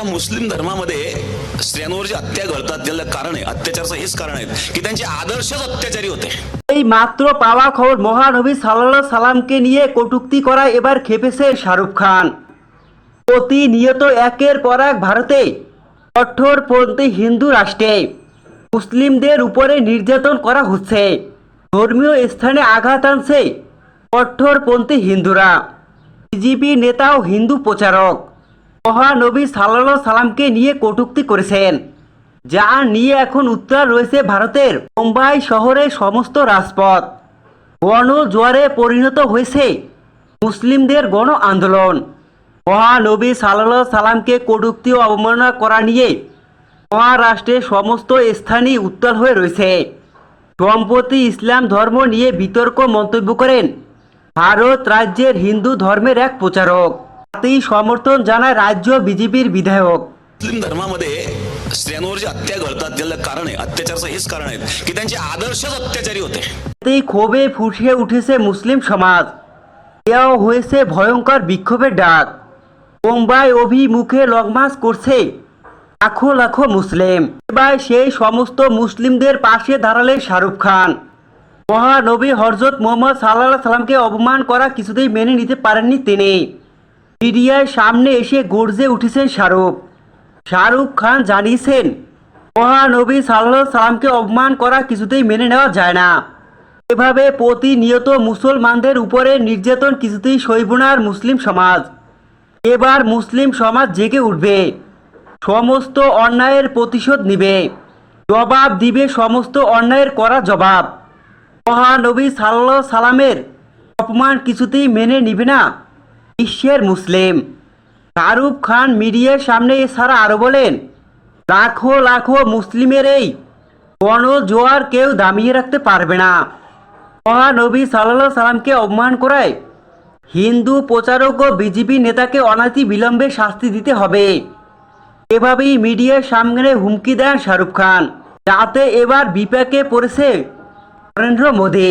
मुस्लिम धर्मामध्ये स्त्रियांवर जी हत्या घडतात त्याला कारण आहे अत्याचारचं हेच कारण आहे की त्यांचे आदर्शच अत्याचारी होते এই মাত্র পাওয়া খবর মহানবী সাল্লাহ সাল্লামকে নিয়ে কটূক্তি করা এবার খেপেছে শাহরুখ খান প্রতিনিয়ত একের পর এক ভারতে কঠোরপন্থী হিন্দু রাষ্ট্রে মুসলিমদের উপরে নির্যাতন করা হচ্ছে ধর্মীয় স্থানে আঘাত আনছে কঠোরপন্থী হিন্দুরা বিজেপি নেতা ও হিন্দু প্রচারক মহানবী সাল্লাহ সাল্লামকে নিয়ে কটূক্তি করেছেন, যা নিয়ে এখন উত্তর রয়েছে ভারতের মুম্বাই শহরের সমস্ত রাজপথ। গণ জোয়ারে পরিণত হয়েছে মুসলিমদের গণ আন্দোলন। মহানবী সাল্লাহ সাল্লামকে কটূক্তি ও অবমাননা করা নিয়ে মহারাষ্ট্রের সমস্ত স্থানই উত্তাল হয়ে রয়েছে। সম্প্রতি ইসলাম ধর্ম নিয়ে বিতর্ক মন্তব্য করেন ভারত রাজ্যের হিন্দু ধর্মের এক প্রচারক। তাতেই সমর্থন জানায় রাজ্য বিজেপির বিধায়ক मुस्लिम धर्मामध्ये स्त्रियांवर जी हत्या घडतात त्याला कारण आहे अत्याचारचं हेच कारण आहे की त्यांचे आदर्शच अत्याचारी होते তাতেই ক্ষোভে ফুসে উঠেছে মুসলিম সমাজ দেওয়া হয়েছে ভয়ঙ্কর বিক্ষোভের ডাক মুম্বাই অভিমুখে লংমার্চ করছে লাখো লাখো মুসলিম এবার সেই সমস্ত মুসলিমদের পাশে দাঁড়ালেন শাহরুখ খান মহানবী হরজত মোহাম্মদ সাল্লাহ সাল্লামকে অপমান করা কিছুতেই মেনে নিতে পারেননি তিনি মিডিয়ার সামনে এসে গর্জে উঠেছেন শাহরুখ। শাহরুখ খান জানিয়েছেন, মহানবী সাল্লাহ সাল্লামকে অপমান করা কিছুতেই মেনে নেওয়া যায় না। এভাবে প্রতিনিয়ত মুসলমানদের উপরে নির্যাতন কিছুতেই সইব না আর মুসলিম সমাজ। এবার মুসলিম সমাজ জেগে উঠবে। সমস্ত অন্যায়ের প্রতিশোধ নিবে। জবাব দিবে সমস্ত অন্যায়ের করা জবাব। মহানবী সাল্লাহ সালামের অপমান কিছুতেই মেনে নিবে না। বিশ্বের মুসলিম। শাহরুখ খান মিডিয়ার সামনে এছাড়া আরও বলেন, লাখো লাখো মুসলিমের এই গণজোয়ার কেউ দামিয়ে রাখতে পারবে না। মহানবী সাল্লাহ সাল্লামকে অপমান করায় হিন্দু প্রচারক ও বিজেপি নেতাকে অনাতি বিলম্বে শাস্তি দিতে হবে। এভাবেই মিডিয়ার সামনে হুমকি দেন শাহরুখ খান। যাতে এবার বিপাকে পড়েছে নরেন্দ্র মোদী।